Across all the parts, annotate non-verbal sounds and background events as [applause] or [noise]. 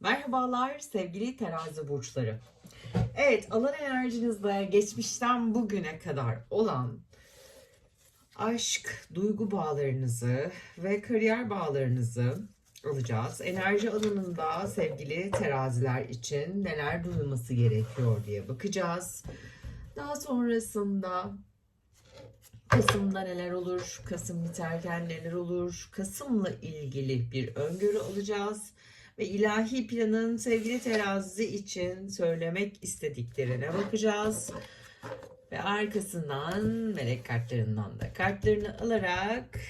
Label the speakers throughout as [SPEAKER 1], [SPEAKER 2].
[SPEAKER 1] Merhabalar sevgili terazi burçları. Evet alan enerjinizde geçmişten bugüne kadar olan aşk, duygu bağlarınızı ve kariyer bağlarınızı alacağız. Enerji alanında sevgili teraziler için neler duyulması gerekiyor diye bakacağız. Daha sonrasında Kasım'da neler olur, Kasım biterken neler olur, Kasım'la ilgili bir öngörü alacağız ve ilahi planın sevgili terazi için söylemek istediklerine bakacağız. Ve arkasından melek kartlarından da kartlarını alarak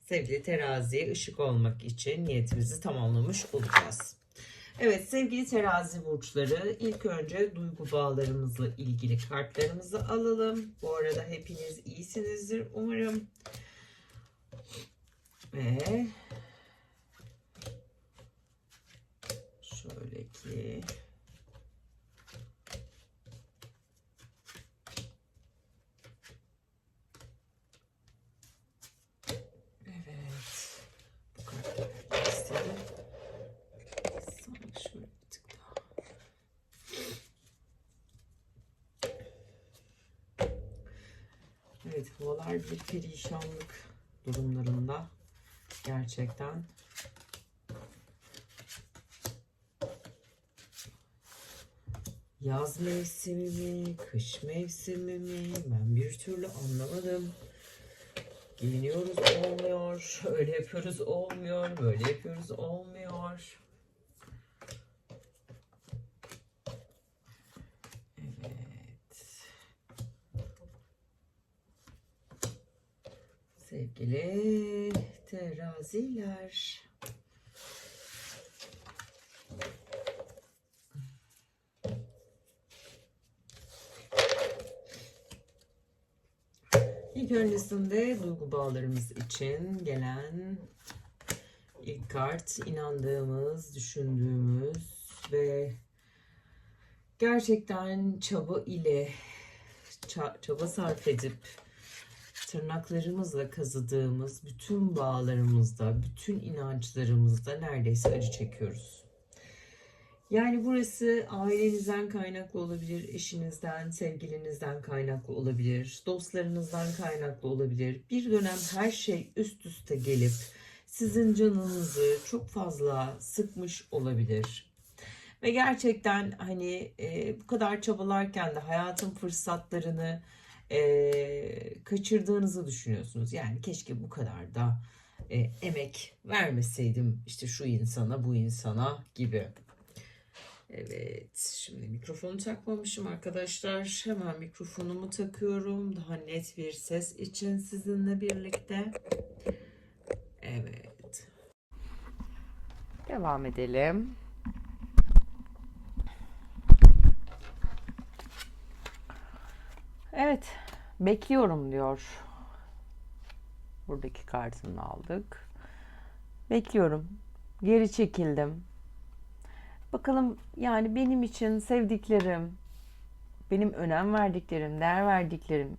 [SPEAKER 1] sevgili teraziye ışık olmak için niyetimizi tamamlamış olacağız. Evet sevgili terazi burçları ilk önce duygu bağlarımızla ilgili kartlarımızı alalım. Bu arada hepiniz iyisinizdir umarım. Ve şöyle ki Evet. Evet, havalar bir perişanlık durumlarında gerçekten. Yaz mevsimi mi, kış mevsimi mi? Ben bir türlü anlamadım. Giyiniyoruz olmuyor, öyle yapıyoruz olmuyor, böyle yapıyoruz olmuyor. Evet. Sevgili teraziler. İlk öncesinde duygu bağlarımız için gelen ilk kart inandığımız, düşündüğümüz ve gerçekten çaba ile ça- çaba sarf edip tırnaklarımızla kazıdığımız bütün bağlarımızda, bütün inançlarımızda neredeyse acı çekiyoruz. Yani burası ailenizden kaynaklı olabilir, eşinizden, sevgilinizden kaynaklı olabilir, dostlarınızdan kaynaklı olabilir. Bir dönem her şey üst üste gelip sizin canınızı çok fazla sıkmış olabilir. Ve gerçekten hani e, bu kadar çabalarken de hayatın fırsatlarını e, kaçırdığınızı düşünüyorsunuz. Yani keşke bu kadar da e, emek vermeseydim işte şu insana bu insana gibi. Evet, şimdi mikrofonu takmamışım arkadaşlar. Hemen mikrofonumu takıyorum. Daha net bir ses için sizinle birlikte. Evet.
[SPEAKER 2] Devam edelim. Evet, bekliyorum diyor. Buradaki kartını aldık. Bekliyorum. Geri çekildim. Bakalım yani benim için sevdiklerim, benim önem verdiklerim, değer verdiklerim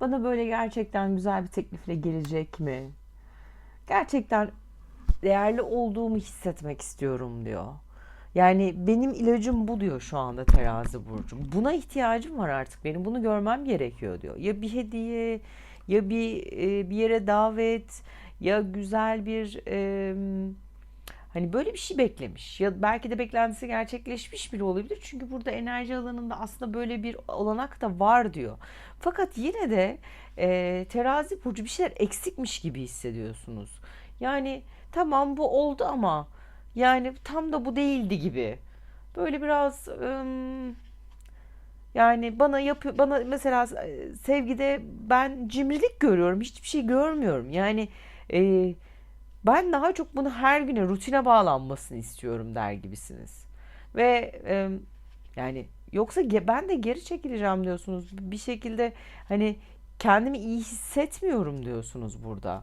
[SPEAKER 2] bana böyle gerçekten güzel bir teklifle gelecek mi? Gerçekten değerli olduğumu hissetmek istiyorum diyor. Yani benim ilacım bu diyor şu anda terazi burcu. Buna ihtiyacım var artık. Benim bunu görmem gerekiyor diyor. Ya bir hediye, ya bir e, bir yere davet, ya güzel bir hani böyle bir şey beklemiş. Ya belki de beklentisi gerçekleşmiş bile olabilir. Çünkü burada enerji alanında aslında böyle bir olanak da var diyor. Fakat yine de e, terazi burcu bir şeyler eksikmiş gibi hissediyorsunuz. Yani tamam bu oldu ama yani tam da bu değildi gibi. Böyle biraz ım, yani bana yapıyor bana mesela e, sevgide ben cimrilik görüyorum. Hiçbir şey görmüyorum. Yani e, ben daha çok bunu her güne rutine bağlanmasını istiyorum der gibisiniz. Ve e, yani yoksa ben de geri çekileceğim diyorsunuz. Bir şekilde hani kendimi iyi hissetmiyorum diyorsunuz burada.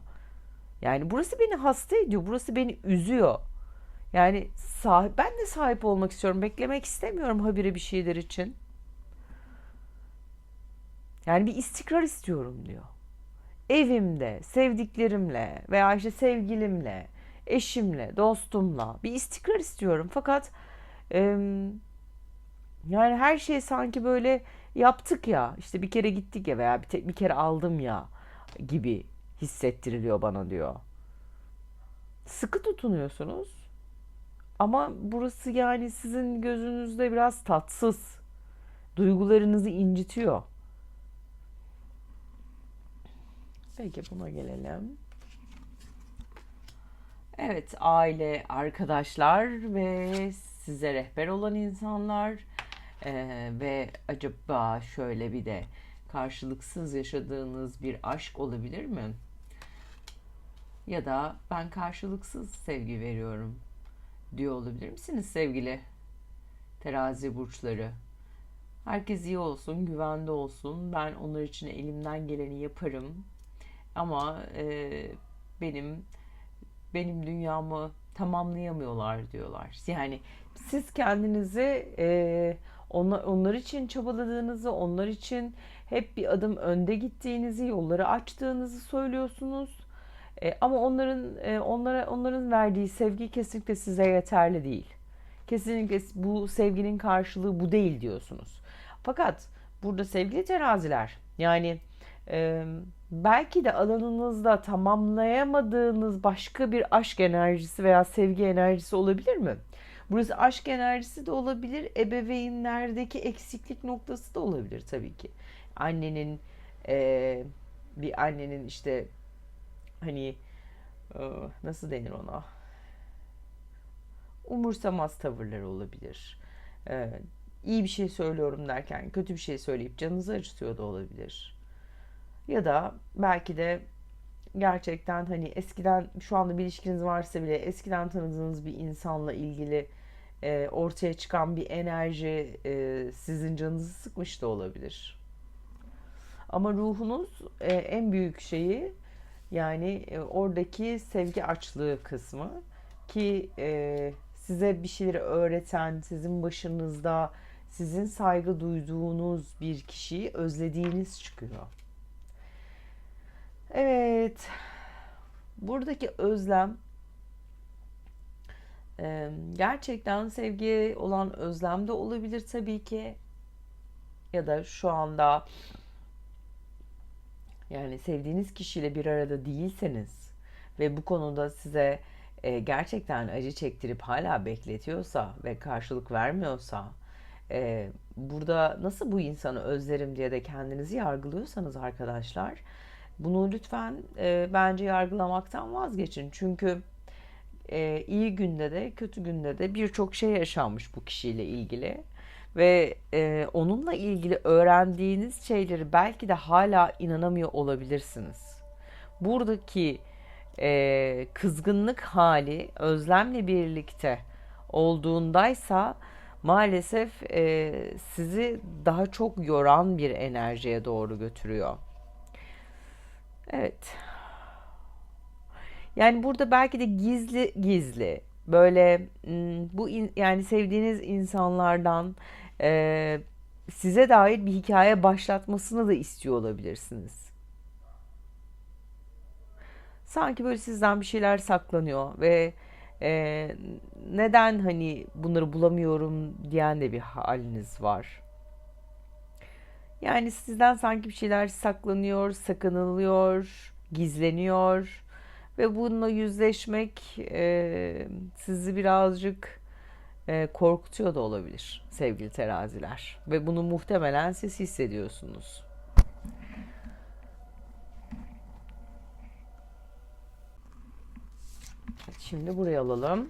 [SPEAKER 2] Yani burası beni hasta ediyor. Burası beni üzüyor. Yani sahip, ben de sahip olmak istiyorum. Beklemek istemiyorum habire bir şeyler için. Yani bir istikrar istiyorum diyor. Evimde, sevdiklerimle veya işte sevgilimle, eşimle, dostumla bir istikrar istiyorum. Fakat em, yani her şey sanki böyle yaptık ya, işte bir kere gittik ya veya bir, te- bir kere aldım ya gibi hissettiriliyor bana diyor. Sıkı tutunuyorsunuz ama burası yani sizin gözünüzde biraz tatsız. Duygularınızı incitiyor. Peki buna gelelim. Evet, aile, arkadaşlar ve size rehber olan insanlar Ee, ve acaba şöyle bir de karşılıksız yaşadığınız bir aşk olabilir mi? Ya da ben karşılıksız sevgi veriyorum diyor olabilir misiniz sevgili terazi burçları? Herkes iyi olsun, güvende olsun. Ben onlar için elimden geleni yaparım. Ama e, benim benim dünyamı tamamlayamıyorlar diyorlar. Yani siz kendinizi e, onlar, onlar için çabaladığınızı, onlar için hep bir adım önde gittiğinizi, yolları açtığınızı söylüyorsunuz. E, ama onların e, onlara onların verdiği sevgi kesinlikle size yeterli değil. Kesinlikle bu sevginin karşılığı bu değil diyorsunuz. Fakat burada sevgili teraziler yani belki de alanınızda tamamlayamadığınız başka bir aşk enerjisi veya sevgi enerjisi olabilir mi? Burası aşk enerjisi de olabilir, ebeveynlerdeki eksiklik noktası da olabilir tabii ki. Annenin bir annenin işte hani nasıl denir ona? Umursamaz tavırları olabilir. E, iyi bir şey söylüyorum derken kötü bir şey söyleyip canınızı acıtıyor da olabilir. Ya da belki de gerçekten hani eskiden şu anda bir ilişkiniz varsa bile eskiden tanıdığınız bir insanla ilgili e, ortaya çıkan bir enerji e, sizin canınızı sıkmış da olabilir. Ama ruhunuz e, en büyük şeyi yani e, oradaki sevgi açlığı kısmı ki e, size bir şeyleri öğreten, sizin başınızda sizin saygı duyduğunuz bir kişiyi özlediğiniz çıkıyor. Evet. Buradaki özlem gerçekten sevgiye olan özlem de olabilir tabii ki. Ya da şu anda yani sevdiğiniz kişiyle bir arada değilseniz ve bu konuda size gerçekten acı çektirip hala bekletiyorsa ve karşılık vermiyorsa burada nasıl bu insanı özlerim diye de kendinizi yargılıyorsanız arkadaşlar bunu lütfen e, bence yargılamaktan vazgeçin. Çünkü e, iyi günde de kötü günde de birçok şey yaşanmış bu kişiyle ilgili. Ve e, onunla ilgili öğrendiğiniz şeyleri belki de hala inanamıyor olabilirsiniz. Buradaki e, kızgınlık hali özlemle birlikte olduğundaysa maalesef e, sizi daha çok yoran bir enerjiye doğru götürüyor. Evet. Yani burada belki de gizli gizli böyle bu in- yani sevdiğiniz insanlardan e, size dair bir hikaye başlatmasını da istiyor olabilirsiniz. Sanki böyle sizden bir şeyler saklanıyor ve e, neden hani bunları bulamıyorum diyen de bir haliniz var. Yani sizden sanki bir şeyler saklanıyor, sakınılıyor, gizleniyor ve bununla yüzleşmek e, sizi birazcık e, korkutuyor da olabilir sevgili teraziler. Ve bunu muhtemelen siz hissediyorsunuz. Şimdi buraya alalım.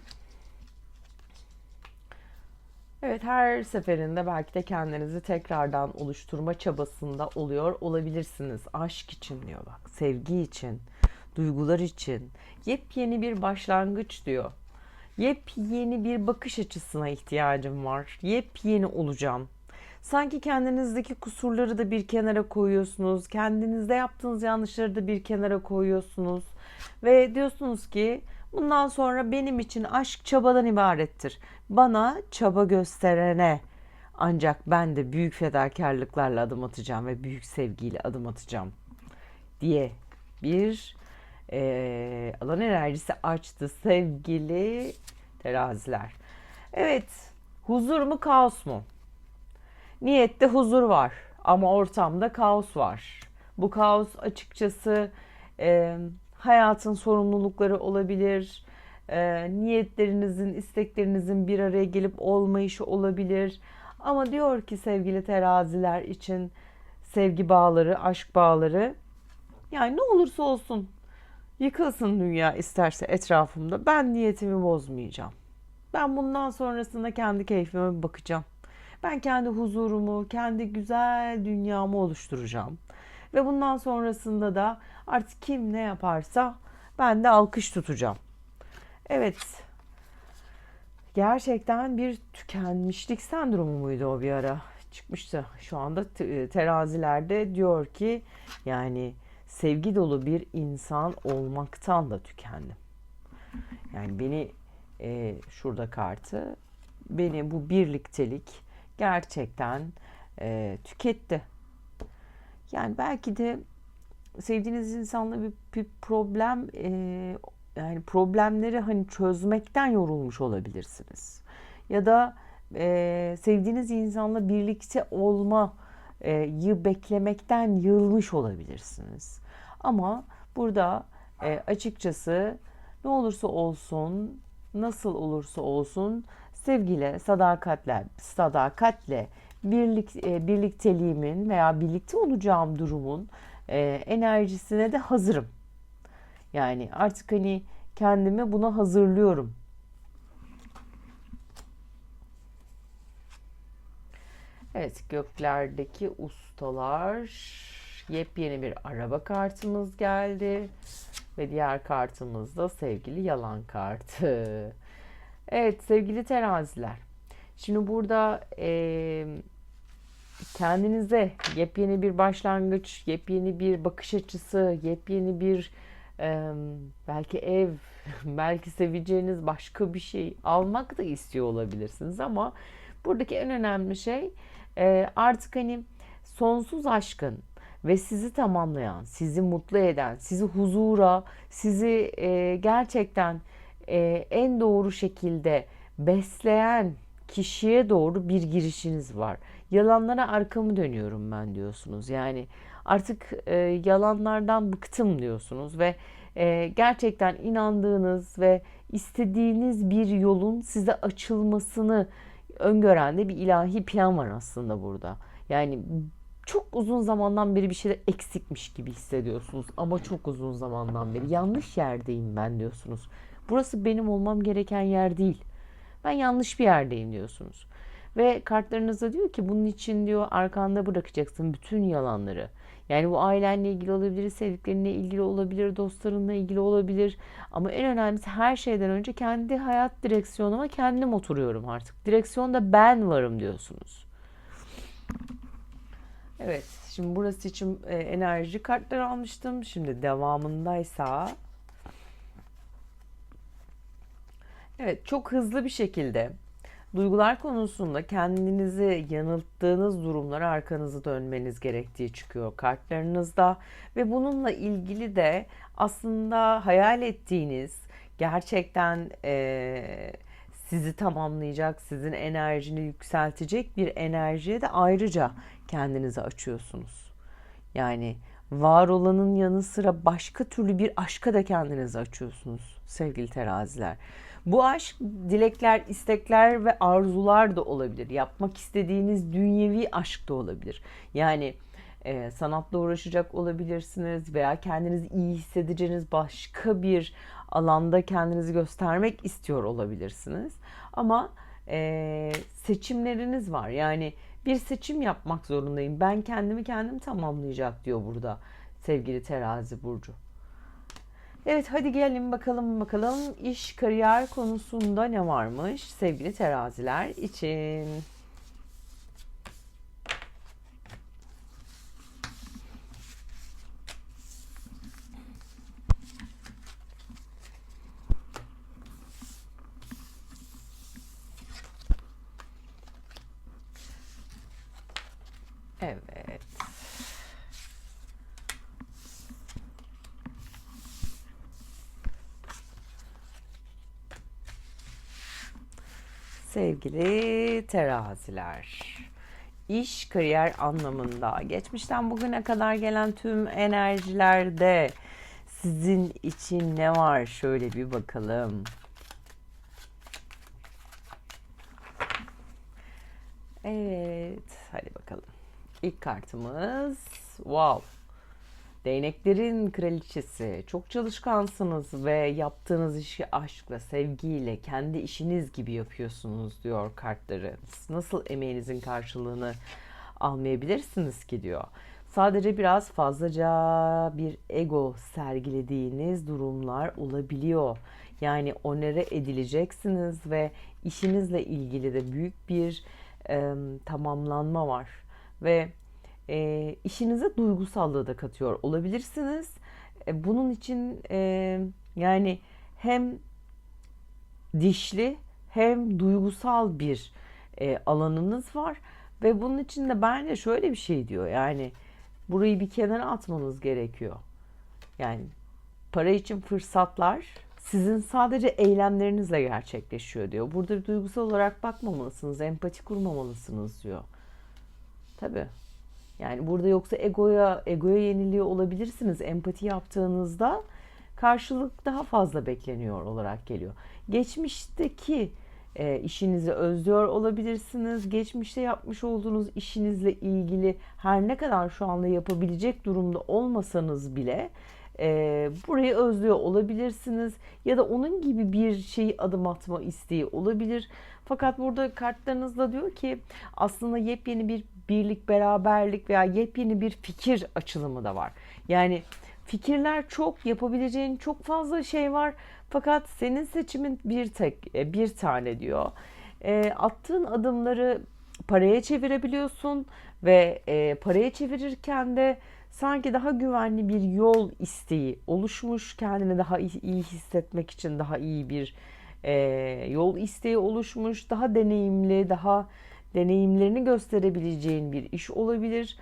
[SPEAKER 2] Evet her seferinde belki de kendinizi tekrardan oluşturma çabasında oluyor olabilirsiniz. Aşk için diyor bak, sevgi için, duygular için. Yepyeni bir başlangıç diyor. Yepyeni bir bakış açısına ihtiyacım var. Yepyeni olacağım. Sanki kendinizdeki kusurları da bir kenara koyuyorsunuz. Kendinizde yaptığınız yanlışları da bir kenara koyuyorsunuz. Ve diyorsunuz ki bundan sonra benim için aşk çabadan ibarettir. Bana çaba gösterene ancak ben de büyük fedakarlıklarla adım atacağım ve büyük sevgiyle adım atacağım diye bir e, alan enerjisi açtı sevgili teraziler. Evet, huzur mu kaos mu? Niyette huzur var ama ortamda kaos var. Bu kaos açıkçası e, hayatın sorumlulukları olabilir, e, niyetlerinizin, isteklerinizin bir araya gelip olmayışı olabilir. Ama diyor ki sevgili teraziler için sevgi bağları, aşk bağları yani ne olursa olsun yıkılsın dünya isterse etrafımda ben niyetimi bozmayacağım. Ben bundan sonrasında kendi keyfime bakacağım. Ben kendi huzurumu, kendi güzel dünyamı oluşturacağım. Ve bundan sonrasında da artık kim ne yaparsa ben de alkış tutacağım. Evet. Gerçekten bir tükenmişlik sendromu muydu o bir ara? Çıkmıştı. Şu anda terazilerde diyor ki yani sevgi dolu bir insan olmaktan da tükendim. Yani beni e, şurada kartı beni bu birliktelik gerçekten e, tüketti. Yani belki de sevdiğiniz insanla bir, bir problem e, yani problemleri hani çözmekten yorulmuş olabilirsiniz. Ya da e, sevdiğiniz insanla birlikte olmayı beklemekten yılmış olabilirsiniz. Ama burada e, açıkçası ne olursa olsun, nasıl olursa olsun sevgiyle, sadakatle, sadakatle birlik, e, birlikteliğimin veya birlikte olacağım durumun e, enerjisine de hazırım. Yani artık hani kendimi buna hazırlıyorum. Evet, göklerdeki ustalar yepyeni bir araba kartımız geldi ve diğer kartımız da sevgili yalan kartı. Evet sevgili teraziler. Şimdi burada e, kendinize yepyeni bir başlangıç, yepyeni bir bakış açısı, yepyeni bir e, belki ev, [laughs] belki seveceğiniz başka bir şey almak da istiyor olabilirsiniz ama buradaki en önemli şey e, artık hani sonsuz aşkın ve sizi tamamlayan, sizi mutlu eden, sizi huzura, sizi e, gerçekten e, en doğru şekilde besleyen kişiye doğru bir girişiniz var. Yalanlara arkamı dönüyorum ben diyorsunuz. Yani artık e, yalanlardan bıktım diyorsunuz ve e, gerçekten inandığınız ve istediğiniz bir yolun size açılmasını öngören de bir ilahi plan var aslında burada. Yani çok uzun zamandan beri bir şeyler eksikmiş gibi hissediyorsunuz ama çok uzun zamandan beri yanlış yerdeyim ben diyorsunuz. Burası benim olmam gereken yer değil. Ben yanlış bir yerdeyim diyorsunuz. Ve kartlarınızda diyor ki bunun için diyor arkanda bırakacaksın bütün yalanları. Yani bu ailenle ilgili olabilir, sevdiklerinle ilgili olabilir, dostlarınla ilgili olabilir. Ama en önemlisi her şeyden önce kendi hayat direksiyonuma kendim oturuyorum artık. Direksiyonda ben varım diyorsunuz. Evet, şimdi burası için e, enerji kartları almıştım. Şimdi devamındaysa Evet, çok hızlı bir şekilde duygular konusunda kendinizi yanılttığınız durumlara arkanızı dönmeniz gerektiği çıkıyor kartlarınızda ve bununla ilgili de aslında hayal ettiğiniz gerçekten e, sizi tamamlayacak, sizin enerjini yükseltecek bir enerjiye de ayrıca kendinizi açıyorsunuz. Yani var olanın yanı sıra başka türlü bir aşka da kendinizi açıyorsunuz sevgili teraziler. Bu aşk dilekler, istekler ve arzular da olabilir. Yapmak istediğiniz dünyevi aşk da olabilir. Yani e, sanatla uğraşacak olabilirsiniz veya kendinizi iyi hissedeceğiniz başka bir alanda kendinizi göstermek istiyor olabilirsiniz. Ama e, seçimleriniz var. Yani bir seçim yapmak zorundayım. Ben kendimi kendim tamamlayacak diyor burada sevgili terazi burcu. Evet hadi gelin bakalım bakalım iş kariyer konusunda ne varmış sevgili teraziler için. Evet. Sevgili teraziler, iş kariyer anlamında geçmişten bugüne kadar gelen tüm enerjilerde sizin için ne var? Şöyle bir bakalım. İlk kartımız wow. Değneklerin kraliçesi. Çok çalışkansınız ve yaptığınız işi aşkla, sevgiyle, kendi işiniz gibi yapıyorsunuz diyor kartlarınız. Nasıl emeğinizin karşılığını almayabilirsiniz ki diyor. Sadece biraz fazlaca bir ego sergilediğiniz durumlar olabiliyor. Yani onere edileceksiniz ve işinizle ilgili de büyük bir e, tamamlanma var. Ve e, işinize duygusallığı da katıyor olabilirsiniz. E, bunun için e, yani hem dişli hem duygusal bir e, alanınız var ve bunun için de bence şöyle bir şey diyor yani burayı bir kenara atmanız gerekiyor. Yani para için fırsatlar sizin sadece eylemlerinizle gerçekleşiyor diyor. Burada duygusal olarak bakmamalısınız, empati kurmamalısınız diyor. Tabii. Yani burada yoksa egoya egoya yeniliyor olabilirsiniz. Empati yaptığınızda karşılık daha fazla bekleniyor olarak geliyor. Geçmişteki e, işinizi özlüyor olabilirsiniz. Geçmişte yapmış olduğunuz işinizle ilgili her ne kadar şu anda yapabilecek durumda olmasanız bile e, burayı özlüyor olabilirsiniz. Ya da onun gibi bir şeyi adım atma isteği olabilir. Fakat burada kartlarınızda diyor ki aslında yepyeni bir birlik, beraberlik veya yepyeni bir fikir açılımı da var. Yani fikirler çok, yapabileceğin çok fazla şey var. Fakat senin seçimin bir tek, bir tane diyor. E, attığın adımları paraya çevirebiliyorsun ve e, paraya çevirirken de sanki daha güvenli bir yol isteği oluşmuş. Kendini daha iyi, iyi hissetmek için daha iyi bir e, yol isteği oluşmuş. Daha deneyimli, daha deneyimlerini gösterebileceğin bir iş olabilir.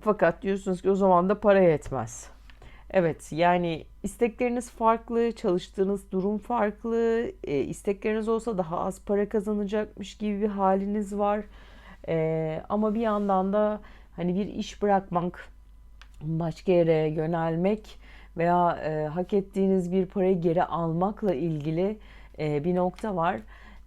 [SPEAKER 2] Fakat diyorsunuz ki o zaman da para yetmez. Evet yani istekleriniz farklı, çalıştığınız durum farklı. E, istekleriniz olsa daha az para kazanacakmış gibi bir haliniz var. E, ama bir yandan da hani bir iş bırakmak, başka yere yönelmek veya e, hak ettiğiniz bir parayı geri almakla ilgili e, bir nokta var.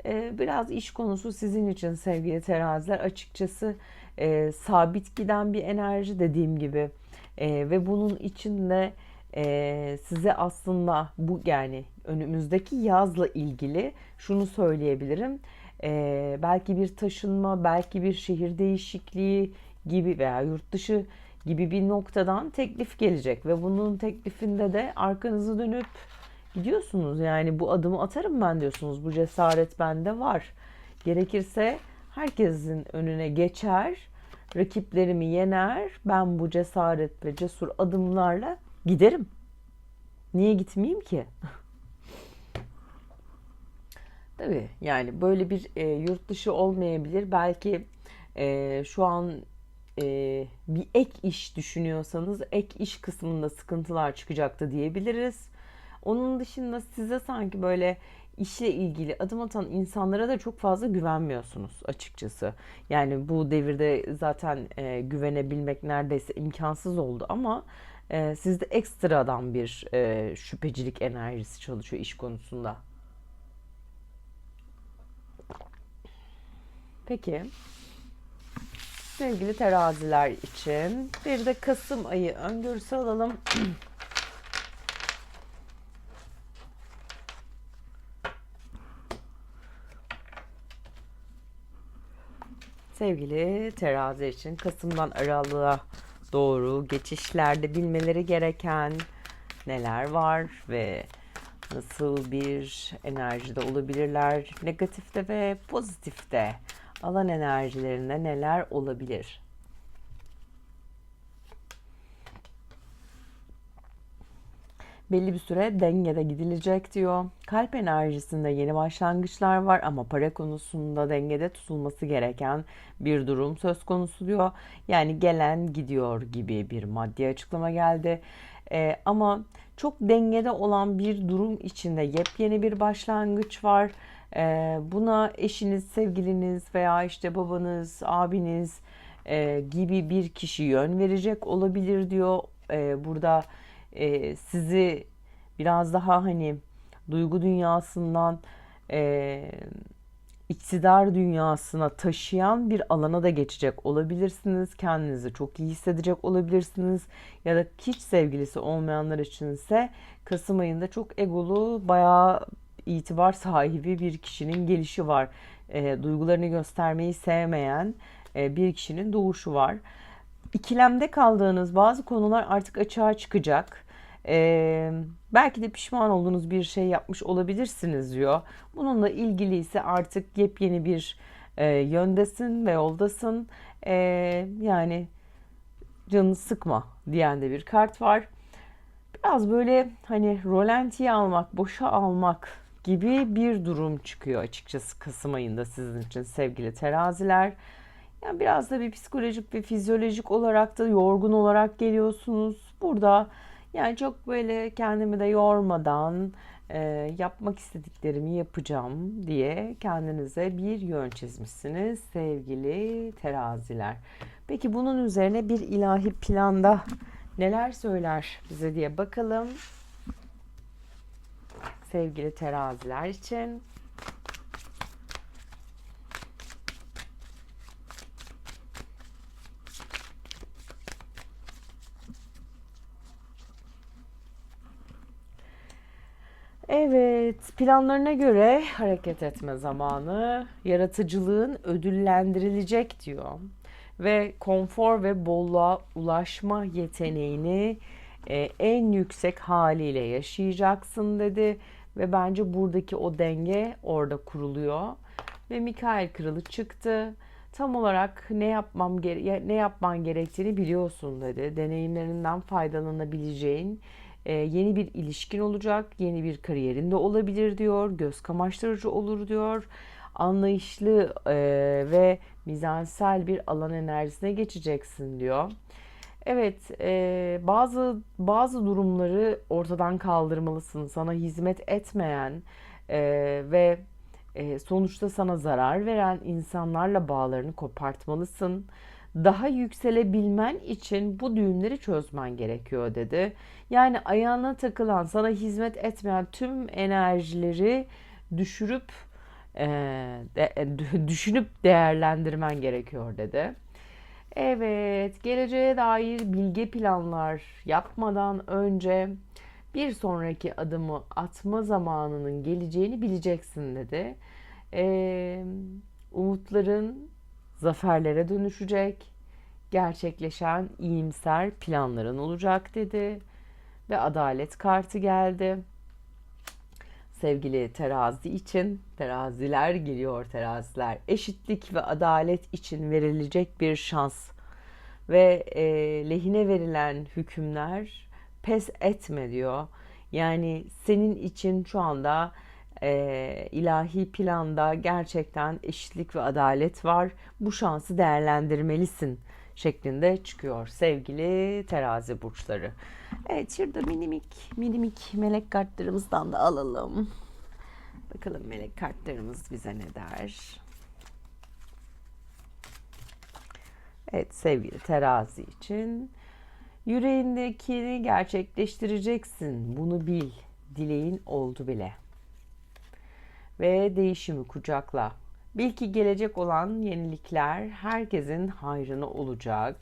[SPEAKER 2] E, biraz iş konusu sizin için sevgili teraziler. Açıkçası e, sabit giden bir enerji dediğim gibi. E, ve bunun içinde e, size aslında bu yani önümüzdeki yazla ilgili şunu söyleyebilirim. E, belki bir taşınma, belki bir şehir değişikliği gibi veya yurt dışı gibi bir noktadan teklif gelecek. Ve bunun teklifinde de arkanızı dönüp gidiyorsunuz. Yani bu adımı atarım ben diyorsunuz. Bu cesaret bende var. Gerekirse herkesin önüne geçer, rakiplerimi yener. Ben bu cesaret ve cesur adımlarla giderim. Niye gitmeyeyim ki? [laughs] Tabii yani böyle bir e, yurt dışı olmayabilir. Belki e, şu an e, bir ek iş düşünüyorsanız ek iş kısmında sıkıntılar çıkacaktı diyebiliriz. Onun dışında size sanki böyle işle ilgili adım atan insanlara da çok fazla güvenmiyorsunuz açıkçası. Yani bu devirde zaten e, güvenebilmek neredeyse imkansız oldu ama e, sizde ekstradan bir e, şüphecilik enerjisi çalışıyor iş konusunda. Peki. Sevgili teraziler için bir de Kasım ayı öngörüsü alalım. [clears throat] Sevgili terazi için Kasım'dan Aralık'a doğru geçişlerde bilmeleri gereken neler var ve nasıl bir enerjide olabilirler negatifte ve pozitifte alan enerjilerinde neler olabilir? Belli bir süre dengede gidilecek diyor. Kalp enerjisinde yeni başlangıçlar var ama para konusunda dengede tutulması gereken bir durum söz konusu diyor. Yani gelen gidiyor gibi bir maddi açıklama geldi. Ee, ama çok dengede olan bir durum içinde yepyeni bir başlangıç var. Ee, buna eşiniz, sevgiliniz veya işte babanız, abiniz e, gibi bir kişi yön verecek olabilir diyor. Ee, burada e, sizi biraz daha hani duygu dünyasından e, iktidar dünyasına taşıyan bir alana da geçecek olabilirsiniz. Kendinizi çok iyi hissedecek olabilirsiniz. Ya da hiç sevgilisi olmayanlar içinse Kasım ayında çok egolu, bayağı itibar sahibi bir kişinin gelişi var. E, duygularını göstermeyi sevmeyen e, bir kişinin doğuşu var. İkilemde kaldığınız bazı konular artık açığa çıkacak. Ee, belki de pişman olduğunuz bir şey yapmış olabilirsiniz diyor. Bununla ilgili ise artık yepyeni bir e, yöndesin ve yoldasın. Ee, yani canını sıkma diyen de bir kart var. Biraz böyle hani rolantiye almak, boşa almak gibi bir durum çıkıyor açıkçası Kasım ayında sizin için sevgili teraziler. Yani biraz da bir psikolojik ve fizyolojik olarak da yorgun olarak geliyorsunuz. Burada yani çok böyle kendimi de yormadan e, yapmak istediklerimi yapacağım diye kendinize bir yön çizmişsiniz sevgili teraziler. Peki bunun üzerine bir ilahi planda neler söyler bize diye bakalım. Sevgili teraziler için. Evet, planlarına göre hareket etme zamanı, yaratıcılığın ödüllendirilecek diyor. Ve konfor ve bolluğa ulaşma yeteneğini e, en yüksek haliyle yaşayacaksın dedi. Ve bence buradaki o denge orada kuruluyor. Ve Mikael kralı çıktı. Tam olarak ne yapmam ne yapman gerektiğini biliyorsun dedi. Deneyimlerinden faydalanabileceğin e, yeni bir ilişkin olacak, yeni bir kariyerin de olabilir diyor. Göz kamaştırıcı olur diyor. Anlayışlı e, ve mizansel bir alan enerjisine geçeceksin diyor. Evet, e, bazı bazı durumları ortadan kaldırmalısın. Sana hizmet etmeyen e, ve e, sonuçta sana zarar veren insanlarla bağlarını kopartmalısın. Daha yükselebilmen için bu düğümleri çözmen gerekiyor dedi. Yani ayağına takılan, sana hizmet etmeyen tüm enerjileri düşürüp e, de, e, düşünüp değerlendirmen gerekiyor dedi. Evet, geleceğe dair bilge planlar yapmadan önce bir sonraki adımı atma zamanının geleceğini bileceksin dedi. Ee, umutların zaferlere dönüşecek, gerçekleşen iyimser planların olacak dedi ve adalet kartı geldi. Sevgili terazi için teraziler geliyor teraziler. Eşitlik ve adalet için verilecek bir şans ve e, lehine verilen hükümler pes etme diyor. Yani senin için şu anda e, ilahi planda gerçekten eşitlik ve adalet var. Bu şansı değerlendirmelisin şeklinde çıkıyor sevgili terazi burçları. Evet şurada minimik minimik melek kartlarımızdan da alalım. Bakalım melek kartlarımız bize ne der? Evet sevgili terazi için yüreğindekini gerçekleştireceksin. Bunu bil. Dileğin oldu bile. Ve değişimi kucakla. Bil ki gelecek olan yenilikler herkesin hayrına olacak.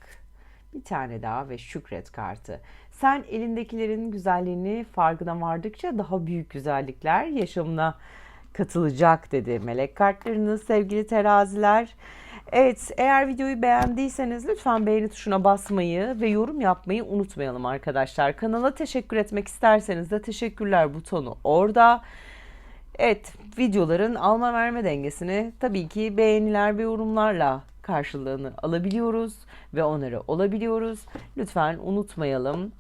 [SPEAKER 2] Bir tane daha ve şükret kartı. Sen elindekilerin güzelliğini farkına vardıkça daha büyük güzellikler yaşamına katılacak dedi melek kartlarınız sevgili teraziler. Evet eğer videoyu beğendiyseniz lütfen beğeni tuşuna basmayı ve yorum yapmayı unutmayalım arkadaşlar. Kanala teşekkür etmek isterseniz de teşekkürler butonu orada. Evet videoların alma verme dengesini tabii ki beğeniler ve yorumlarla karşılığını alabiliyoruz ve onları olabiliyoruz. Lütfen unutmayalım.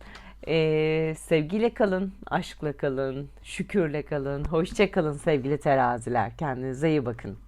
[SPEAKER 2] Ee, sevgiyle kalın, aşkla kalın, şükürle kalın, hoşça kalın sevgili teraziler. Kendinize iyi bakın.